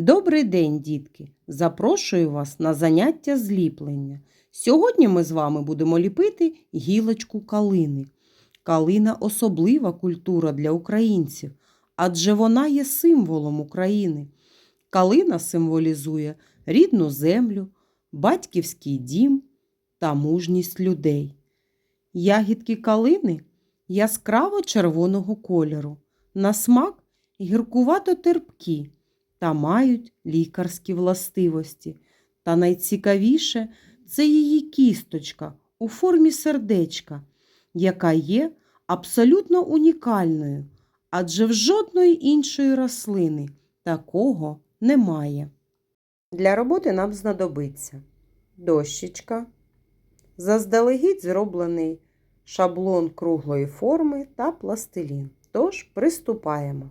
Добрий день, дітки! Запрошую вас на заняття зліплення. Сьогодні ми з вами будемо ліпити гілочку калини. Калина особлива культура для українців, адже вона є символом України. Калина символізує рідну землю, батьківський дім та мужність людей. Ягідки калини яскраво червоного кольору, на смак гіркувато терпкі та мають лікарські властивості. Та найцікавіше це її кісточка у формі сердечка, яка є абсолютно унікальною, адже в жодної іншої рослини такого немає. Для роботи нам знадобиться дощечка, заздалегідь зроблений шаблон круглої форми та пластилін. Тож приступаємо.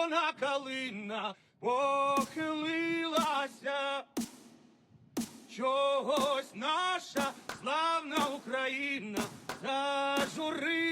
Червона калина похилилася. Чогось наша славна Україна зажурилася.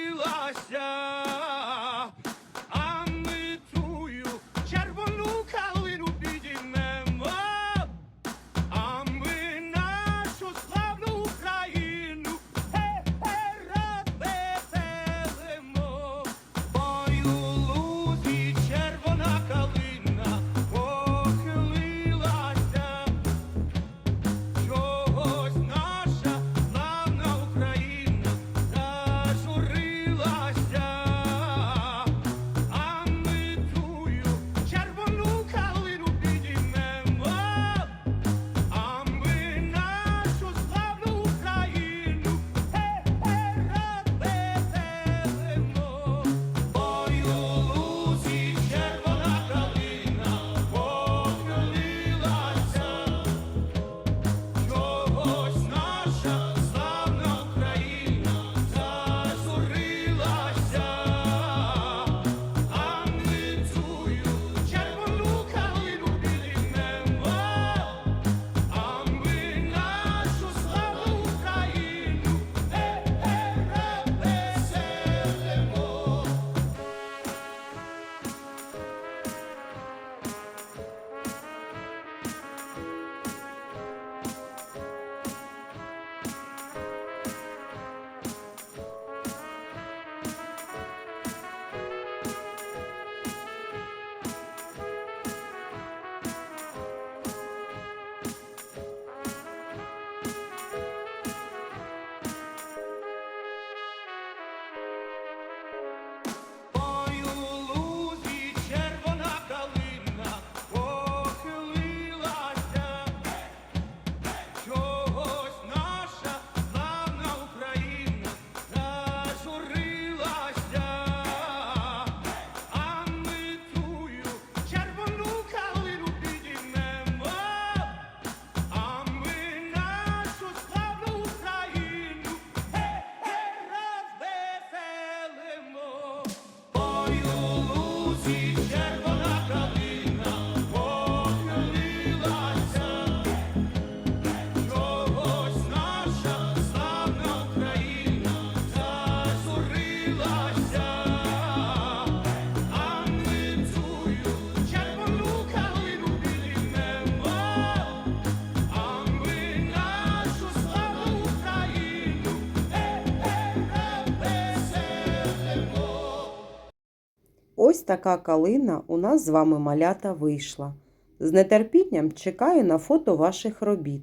Ось така калина у нас з вами малята вийшла. З нетерпінням чекаю на фото ваших робіт.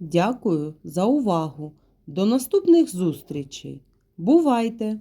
Дякую за увагу. До наступних зустрічей. Бувайте!